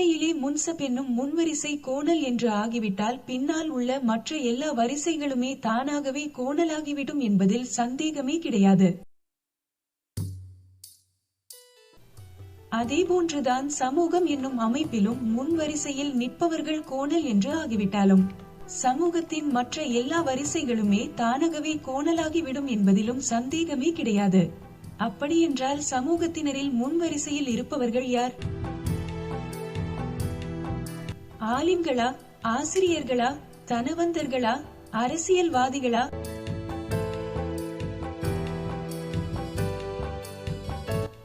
இயற்கையிலே முன்சப் என்னும் முன்வரிசை கோணல் என்று ஆகிவிட்டால் பின்னால் உள்ள மற்ற எல்லா வரிசைகளுமே தானாகவே கோணலாகிவிடும் என்பதில் சந்தேகமே கிடையாது. அதேபோன்றுதான் சமூகம் என்னும் அமைப்பிலும் முன் வரிசையில் நிற்பவர்கள் கோணல் என்று ஆகிவிட்டாலும் சமூகத்தின் மற்ற எல்லா வரிசைகளுமே தானாகவே கோணலாகிவிடும் என்பதிலும் சந்தேகமே கிடையாது. அப்படியென்றால் சமூகத்தினரில் முன்வரிசையில் இருப்பவர்கள் யார்? ஆலிம்களா ஆசிரியர்களா தனவந்தர்களா அரசியல்வாதிகளா?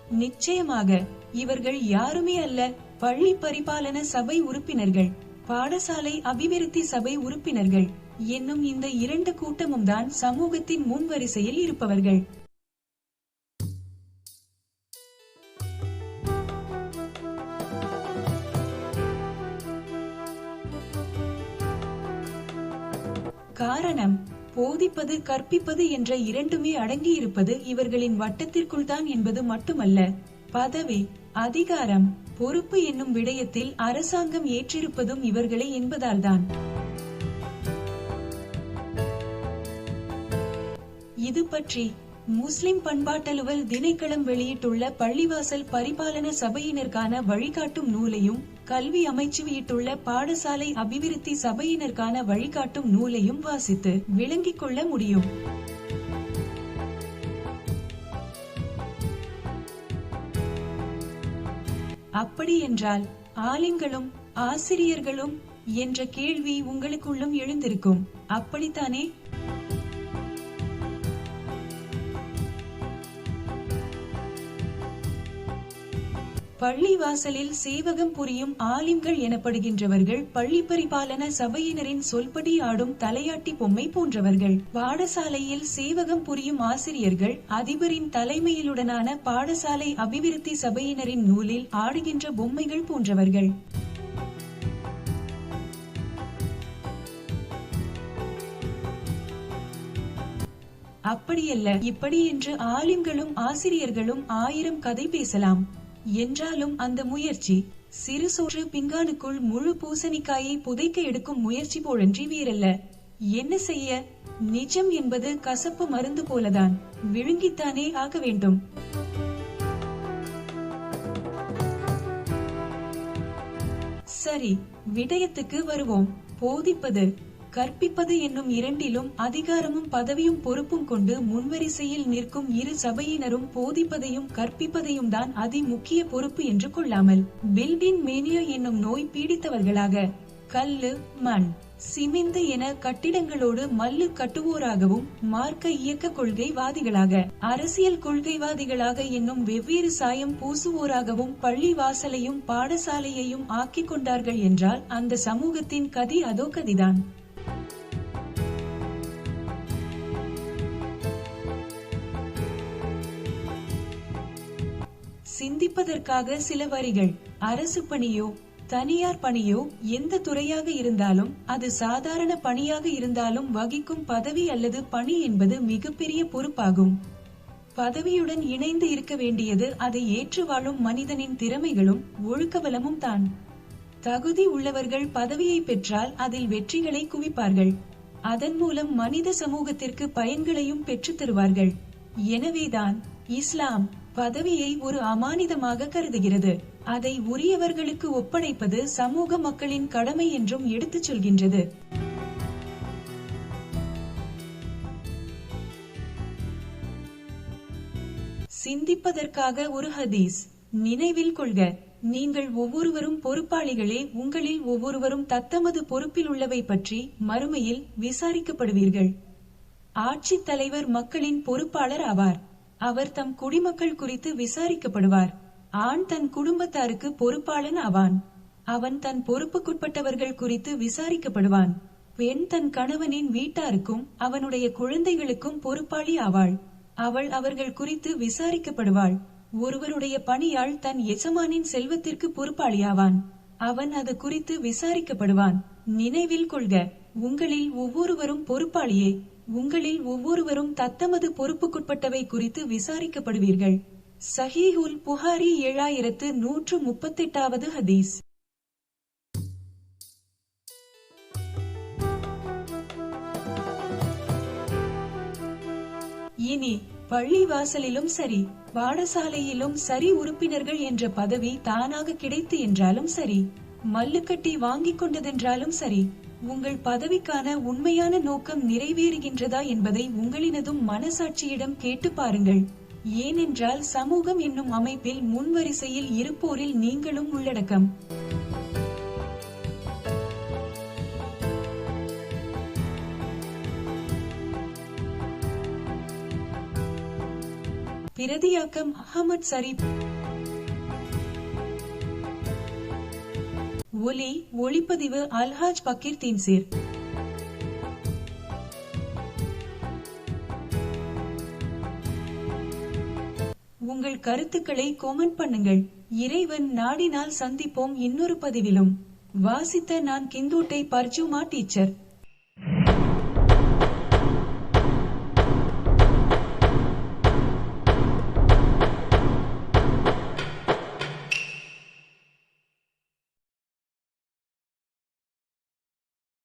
நிச்சயமாக இவர்கள் யாருமே அல்ல பள்ளி பரிபாலன சபை உறுப்பினர்கள் பாடசாலை அபிவிருத்தி சபை உறுப்பினர்கள் என்னும் இந்த இரண்டு கூட்டமும் தான் சமூகத்தின் முன் வரிசையில் இருப்பவர்கள். காரணம் போதிப்பது கற்பிப்பது என்ற இரண்டுமே அடங்கியிருப்பது இவர்களின் வட்டத்திற்குள் தான் என்பது மட்டுமல்ல. பதவி அதிகாரம் பொறுப்பு என்னும் விடயத்தில் அரசாங்கம் ஏற்றிருப்பதும் இவர்களே என்பதால்தான். இது பற்றி முஸ்லிம் பண்பாட்டலுவல் திணைக்களம் வெளியிட்டுள்ள பள்ளிவாசல் பரிபாலன சபையினருக்கான வழிகாட்டும் நூலையும் கல்வி அமைச்சு வெளியிட்டுள்ள பாடசாலை அபிவிருத்தி சபையினருக்கான வழிகாட்டும் நூலையும் வாசித்து விளங்கிக் கொள்ள முடியும். அப்படி என்றால் ஆலிம்களும் ஆசிரியர்களும் என்ற கேள்வி உங்களுக்குள்ளும் எழுந்திருக்கும். அப்படித்தானே? பள்ளி வாசலில் சேவகம் புரியும் ஆலிம்கள் எனப்படுகின்றவர்கள் பள்ளி பரிபாலன சபையினரின் சொல்படி ஆடும் தலையாட்டி பொம்மை போன்றவர்கள். பாடசாலையில் சேவகம் புரியும் ஆசிரியர்கள் அதிபரின் தலைமையிலுடனான பாடசாலை அபிவிருத்தி சபையினரின் நூலில் ஆடுகின்ற பொம்மைகள் போன்றவர்கள். அப்படியல்ல இப்படி என்று ஆலிம்களும் ஆசிரியர்களும் ஆயிரம் கதை பேசலாம். என்றாலும் அந்த முயற்சி சிறு சோறு பிங்கானுக்குள் முழு பூசணிக்காயை புதைக்க எடுக்கும் முயற்சி போலன்றி வேறல்ல. என்ன செய்ய? நிஜம் என்பது கசப்பு மருந்து போலதான். விழுங்கித்தானே ஆக வேண்டும். சரி விடயத்துக்கு வருவோம். போதிப்பது. கற்பிப்பது என்னும் இரண்டிலும் அதிகாரமும் பதவியும் பொறுப்பும் கொண்டு முன்வரிசையில் நிற்கும் இரு சபையினரும் போதிப்பதையும் கற்பிப்பதையும் தான் அதி முக்கிய பொறுப்பு என்று கொள்ளாமல். பில்டின் மேனியோ என்னும் நோய் பீடித்தவர்களாக கல்லு மண் சிமிந்து என கட்டிடங்களோடு மல்லு கட்டுவோராகவும் மார்க்க இயக்க கொள்கைவாதிகளாக. அரசியல் கொள்கைவாதிகளாக என்னும் வெவ்வேறு சாயம் பூசுவோராகவும் பள்ளி வாசலையும் பாடசாலையையும் ஆக்கிக் கொண்டார்கள் என்றால் அந்த சமூகத்தின் கதி அதோ கதிதான். சிந்திப்பதற்காக சில வரிகள். அரசு பணியோ தனியார் பணியோ எந்த துறையாக இருந்தாலும் அது சாதாரண பணியாக இருந்தாலும் வகிக்கும் பதவி அல்லது பணி என்பது மிகப்பெரிய பொறுப்பாகும். பதவியுடன் இணைந்து இருக்க வேண்டியது அதை ஏற்று வாழும் மனிதனின் திறமைகளும் ஒழுக்கவலமும் தான். தகுதி உள்ளவர்கள் பதவியை பெற்றால் அதில் வெற்றிகளை குவிப்பார்கள். அதன் மூலம் மனித சமூகத்திற்கு பயன்களையும் பெற்றுத் தருவார்கள். எனவேதான் இஸ்லாம் பதவியை ஒரு அமானிதமாக கருதுகிறது. அதை உரியவர்களுக்கு ஒப்படைப்பது சமூக மக்களின் கடமை என்றும் எடுத்துச் சொல்கின்றது. சிந்திப்பதற்காக ஒரு ஹதீஸ். நினைவில் கொள்க நீங்கள் ஒவ்வொருவரும் பொறுப்பாளிகளே உங்களில் ஒவ்வொருவரும் தத்தமது பொறுப்பில் உள்ளவை பற்றி மறுமையில் விசாரிக்கப்படுவீர்கள். ஆட்சித் தலைவர் மக்களின் பொறுப்பாளர் ஆவார். அவர் தம் குடிமக்கள் குறித்து விசாரிக்கப்படுவார். ஆண் தன் குடும்பத்தாருக்கு பொறுப்பாளன் ஆவான் அவன் தன் பொறுப்புக்குட்பட்டவர்கள் குறித்து விசாரிக்கப்படுவான். பெண் தன் கணவனின் வீட்டாருக்கும் அவனுடைய குழந்தைகளுக்கும் பொறுப்பாளி ஆவாள் அவள் அவர்கள் குறித்து விசாரிக்கப்படுவாள். ஒருவருடைய பணியாள் தன் எஜமானின் செல்வத்திற்கு பொறுப்பாளியாவான். அவன் அது குறித்து விசாரிக்கப்படுவான். நினைவில் கொள்க உங்களில் ஒவ்வொருவரும் பொறுப்பாளியே. உங்களில் ஒவ்வொருவரும் தத்தமது பொறுப்புக்குட்பட்டவை குறித்து விசாரிக்கப்படுவீர்கள். சஹீஹுல் புகாரி ஏழாயிரத்து நூற்று முப்பத்தெட்டாவது ஹதீஸ். இனி பள்ளி வாசலிலும் சரி பாடசாலையிலும் சரி உறுப்பினர்கள் என்ற பதவி தானாக கிடைத்து என்றாலும் சரி மல்லுக்கட்டி வாங்கிக் கொண்டதென்றாலும் சரி உங்கள் பதவிக்கான உண்மையான நோக்கம் நிறைவேறுகின்றதா என்பதை உங்களினதும் மனசாட்சியிடம் கேட்டு பாருங்கள். ஏனென்றால் சமூகம் என்னும் அமைப்பில் முன்வரிசையில் இருப்போரில் நீங்களும் உள்ளடக்கம். பிரதியாக்கம் அகமது சரீப் ஒலி ஒளிப்பதிவு அல்ஹாஜ் பக்கீர் தீன்சீர் உங்கள் கருத்துக்களை கோமெண்ட் பண்ணுங்கள். இறைவன் நாடினால் சந்திப்போம் இன்னொரு பதிவிலும். வாசித்த நான் கிந்தூட்டை பர்ஜுமா டீச்சர்.